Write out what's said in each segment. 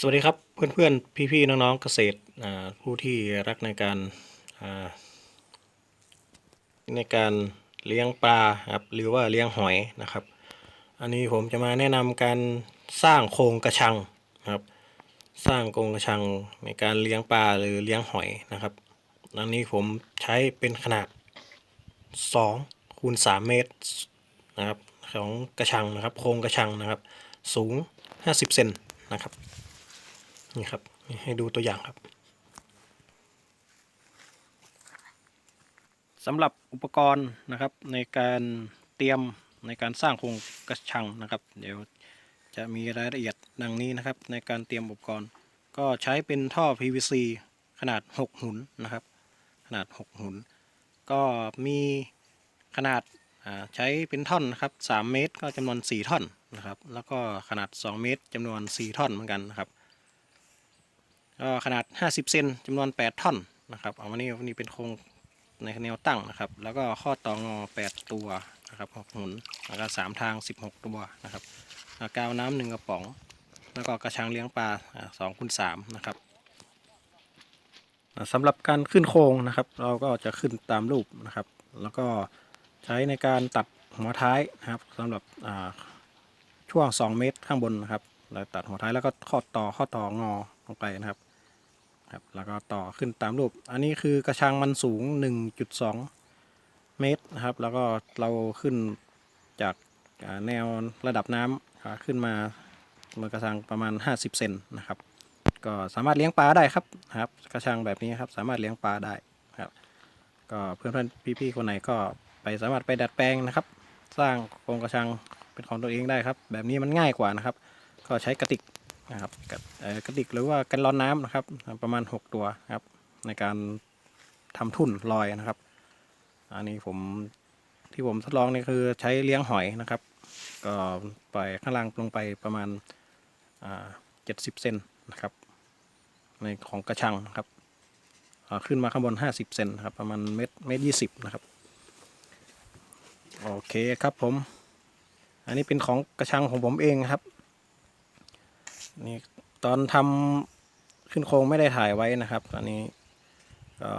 สวัสดีครับเพื่อนๆ พี่ๆ น้องๆ เกษตรผู้ที่รักในการในการเลี้ยงปลาครับหรือว่าเลี้ยงหอยนะครับ อันนี้ผมจะมาแนะนำการสร้างโครงกระชังนะครับ สร้างโครงกระชังในการเลี้ยงปลาหรือเลี้ยงหอยนะครับอันนี้ผมใช้เป็นขนาด2คูณ3เมตรนะครับของกระชังนะครับ โครงกระชังนะครับ สูง 50เซนนะครับ นี่ครับนี่ให้ดูตัวอย่างครับสำหรับอุปกรณ์นะครับในการเตรียมในการสร้างโครงกระชังนะครับ เดี๋ยวจะมีรายละเอียดดังนี้นะครับ ในการเตรียมอุปกรณ์ ก็ใช้เป็นท่อ PVC ขนาด 6 หุนนะครับ ขนาด 6 หุน ก็มีขนาดาใช้เป็นท่อนนะครับ 3 เมตร ก็จำนวน 4 ท่อนนะครับ แล้วก็ขนาด 2 เมตรจำนวน 4 ท่อนเหมือนกันนะครับ ขนาด 50 เซนจำนวน 8 ท่อนนะครับเอาวันนี้วันนี้เป็นโครงในแนวตั้งนะครับ แล้วก็ข้อต่องอ 8 ตัวนะครับ6หมุนแล้วก็3ทาง 16 ตัวนะครับกาวน้ำหนึ่งกระป๋อง แล้วก็กระชังเลี้ยงปลา2คูณ3นะครับสำหรับการขึ้นโครงนะครับ เราก็จะขึ้นตามรูปนะครับ แล้วก็ใช้ในการตัดหัวท้ายนะครับสำหรับอ่าช่วง 2 เมตรข้างบนนะครับเราตัดหัวท้ายแล้วก็ข้อต่อข้อต่องอลงไปนะครับ ครับแล้วก็ต่อขึ้นตามรูป อันนี้คือกระชังมันสูง 1.2 เมตรนะครับ แล้วก็เราขึ้นจากแนวระดับน้ำขึ้นมาเมื่อกระชังประมาณ 50 เซนนะครับ ก็สามารถเลี้ยงปลาได้ครับครับ กระชังแบบนี้ครับสามารถเลี้ยงปลาได้ครับ ก็เพื่อนๆพี่ๆคนไหนก็ไปสามารถไปดัดแปลงนะครับ สร้างโครงกระชังเป็นของตัวเองได้ครับ แบบนี้มันง่ายกว่านะครับ ก็ใช้กระติก นะครับกับกระติกหรือว่ากันร้อนน้ำนะครับ ประมาณ 6 ตัวครับ ในการทำทุ่นลอยนะครับ อันนี้ผมที่ผมทดลองนี่คือใช้เลี้ยงหอยนะครับ ก็ปล่อยข้างล่างลงไปประมาณเจ็ดสิบเซนนะครับ ในของกระชังนะครับขึ้นมาข้างบน 50 เซนครับ ประมาณเมตรเมตรยี่สิบนะครับ โอเคครับผม อันนี้เป็นของกระชังของผมเองครับ นี่ตอนทำขึ้นโครงไม่ได้ถ่ายไว้นะครับ ตอนนี้ก็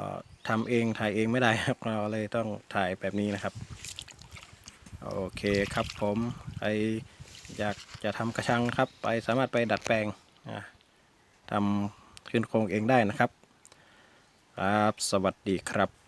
ทำเองถ่ายเองไม่ได้ครับเราเลยต้องถ่ายแบบนี้นะครับ โอเคครับผมใครอยากจะทำกระชังครับ ไปสามารถไปดัดแปลงทำขึ้นโครงเองได้นะครับ ครับ สวัสดีครับ